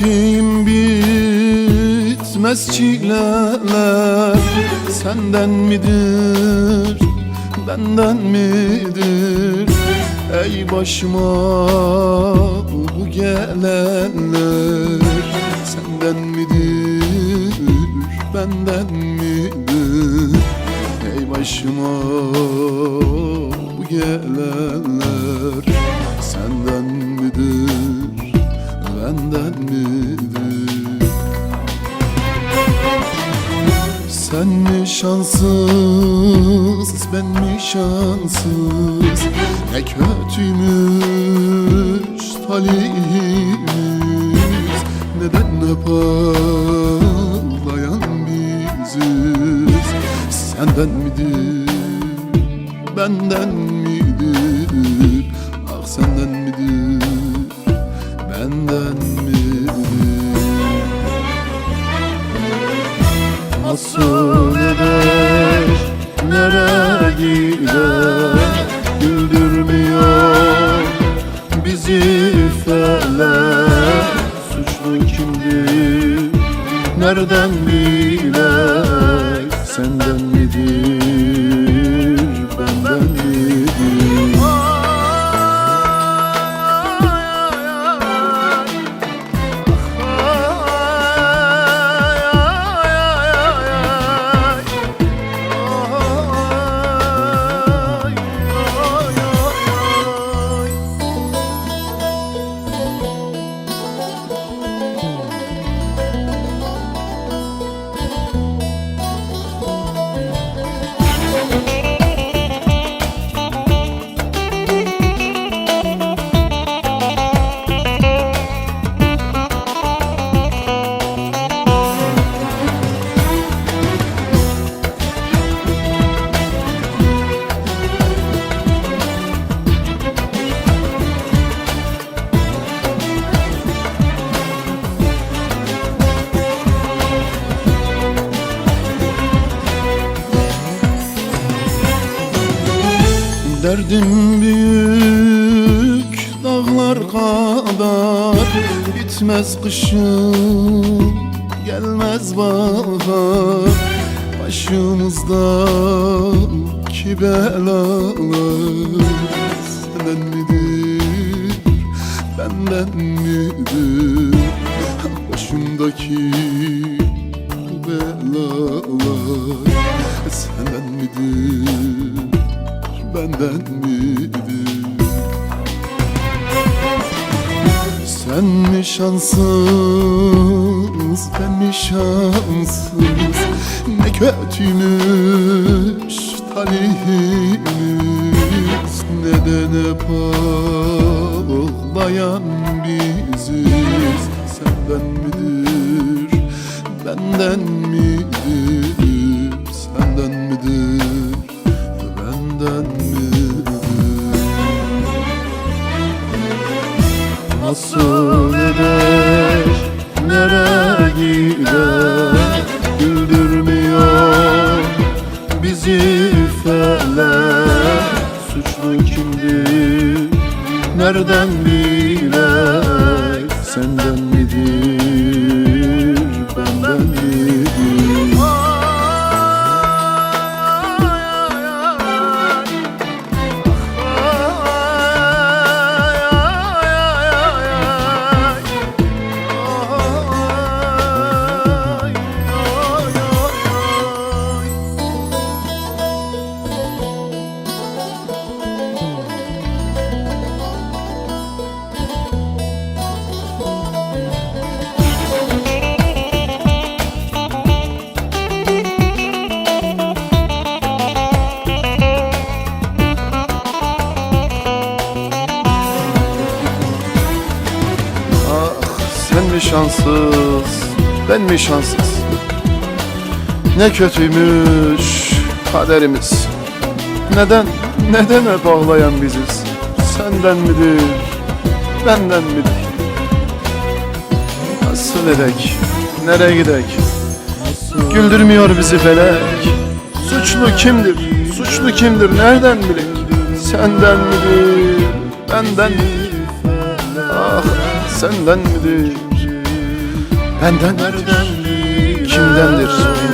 Çektiğim bitmez çileler. Senden midir, benden midir? Ey başıma bu gelenler. Senden midir, benden midir? Ey başıma bu gelenler. Senden midir, benden midir? Sen mi şanssız, ben mi şanssız? Ne kötüymüş talihimiz? Neden hep ağlayan biziz? Senden midir, benden midir Nasıl eder, nereye gider Derdim büyük dağlar kadar. Bitmez kışım gelmez bahar. Başımızda ki belalar Senden midir, benden midir? Başımdaki benden midir? Sen mi şanssız, ben mi şanssız? Ne kötüymüş talihimiz? Neden hep ağlayan biziz? Senden midir, benden midir gider Güldürmüyor bizi feller. Suçlu kimdir, nereden bilek Senden şanssız, ben mi şanssız? Ne kötüymüş kaderimiz. Neden, neden hep ağlayan biziz? Senden midir, benden midir? Nasıl edek, nereye gidek? Güldürmüyor bizi felek. Suçlu kimdir, suçlu kimdir, nereden bilek? Senden midir, benden midir? Ah senden midir, Bendendir Kimdendir